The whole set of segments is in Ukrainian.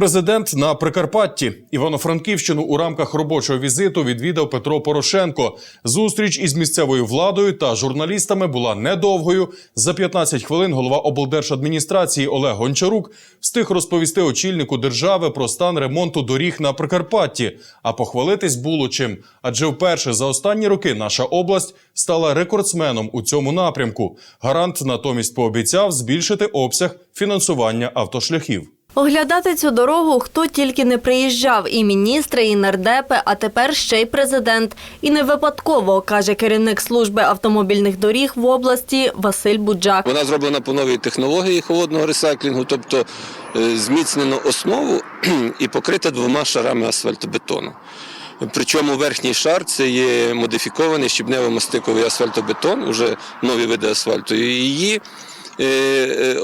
Президент на Прикарпатті Івано-Франківщину у рамках робочого візиту відвідав Петро Порошенко. Зустріч із місцевою владою та журналістами була недовгою. За 15 хвилин голова облдержадміністрації Олег Гончарук встиг розповісти очільнику держави про стан ремонту доріг на Прикарпатті. А похвалитись було чим. Адже вперше за останні роки наша область стала рекордсменом у цьому напрямку. Гарант натомість пообіцяв збільшити обсяг фінансування автошляхів. Оглядати цю дорогу хто тільки не приїжджав, і міністри, і нардепи, а тепер ще й президент. І не випадково, каже керівник служби автомобільних доріг в області Василь Буджак. Вона зроблена по новій технології холодного ресайклінгу, тобто е, зміцнено основу і покрита двома шарами асфальтобетону. Причому верхній шар це є модифікований щебнево-мастиковий асфальтобетон, уже нові види асфальту. І її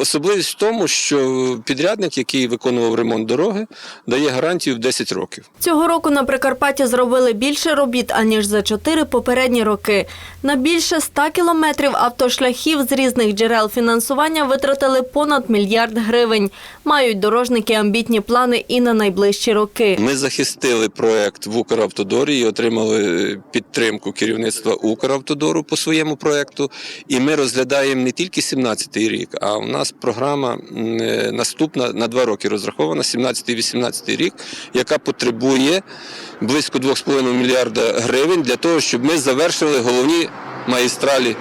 особливість в тому, що підрядник, який виконував ремонт дороги, дає гарантію в 10 років. Цього року на Прикарпатті зробили більше робіт, аніж за чотири попередні роки. На більше 100 кілометрів автошляхів з різних джерел фінансування витратили понад мільярд гривень. Мають дорожники амбітні плани і на найближчі роки. Ми захистили проект в Укравтодорі і отримали підтримку керівництва Укравтодору по своєму проекту. І ми розглядаємо не тільки 17-й рік, а у нас програма е, наступна на два роки розрахована, 17-18 рік, яка потребує близько 2,5 мільярда гривень для того, щоб ми завершили головні магістралі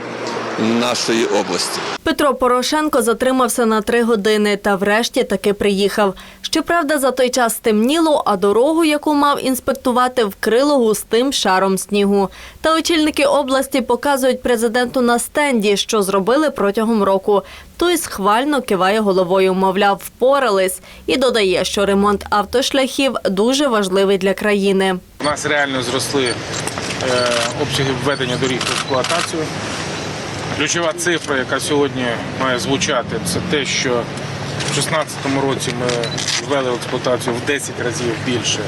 нашої області. Петро Порошенко затримався на три години та врешті таки приїхав. Щоправда, за той час стемніло, а дорогу, яку мав інспектувати, вкрило густим шаром снігу. Та очільники області показують президенту на стенді, що зробили протягом року. Той схвально киває головою, мовляв, впорались, і додає, що ремонт автошляхів дуже важливий для країни. У нас реально зросли е, обсяги введення доріг в експлуатацію. Ключова цифра, яка сьогодні має звучати, це те, що в 2016 році ми ввели в експлуатацію в 10 разів більше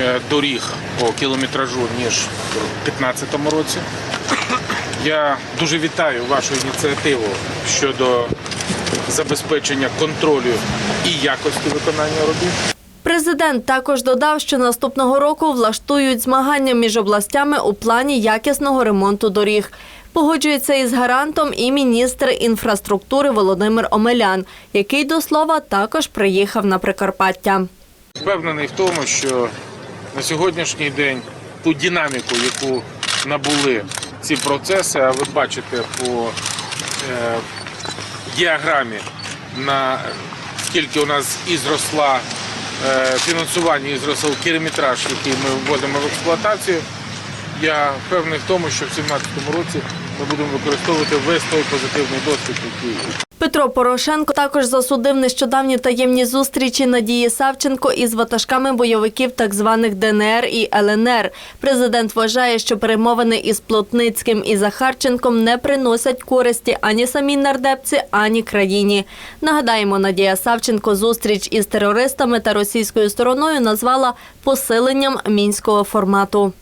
е, доріг по кілометражу, ніж в 2015 році. Я дуже вітаю вашу ініціативу щодо забезпечення контролю і якості виконання робіт. Президент також додав, що наступного року влаштують змагання між областями у плані якісного ремонту доріг. Погоджується із гарантом і міністр інфраструктури Володимир Омелян, який до слова також приїхав на Прикарпаття. Впевнений в тому, що на сьогоднішній день ту динаміку, яку набули ці процеси, а ви бачите по е, діаграмі, на скільки у нас і зросла е, фінансування, і зросла кілометраж, який ми вводимо в експлуатацію. Я впевнений в тому, що в 2017 році ми будемо використовувати весь той позитивний досвід, який є. Петро Порошенко також засудив нещодавні таємні зустрічі Надії Савченко із ватажками бойовиків так званих ДНР і ЛНР. Президент вважає, що перемовини із Плотницьким і Захарченком не приносять користі ані самій нардепці, ані країні. Нагадаємо, Надія Савченко зустріч із терористами та російською стороною назвала посиленням мінського формату.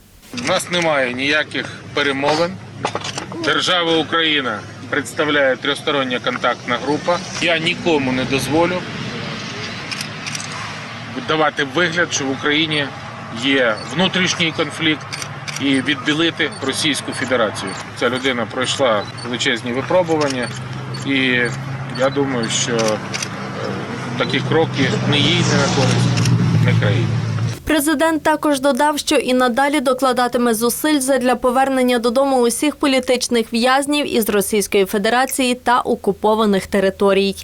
У нас немає ніяких перемовин. Держава Україна представляє трьохстороння контактна група. Я нікому не дозволю давати вигляд, що в Україні є внутрішній конфлікт і відбілити Російську Федерацію. Ця людина пройшла величезні випробування, і я думаю, що е, такі кроки не їй не на користь, не країні. Президент також додав, що і надалі докладатиме зусиль задля повернення додому усіх політичних в'язнів із Російської Федерації та окупованих територій.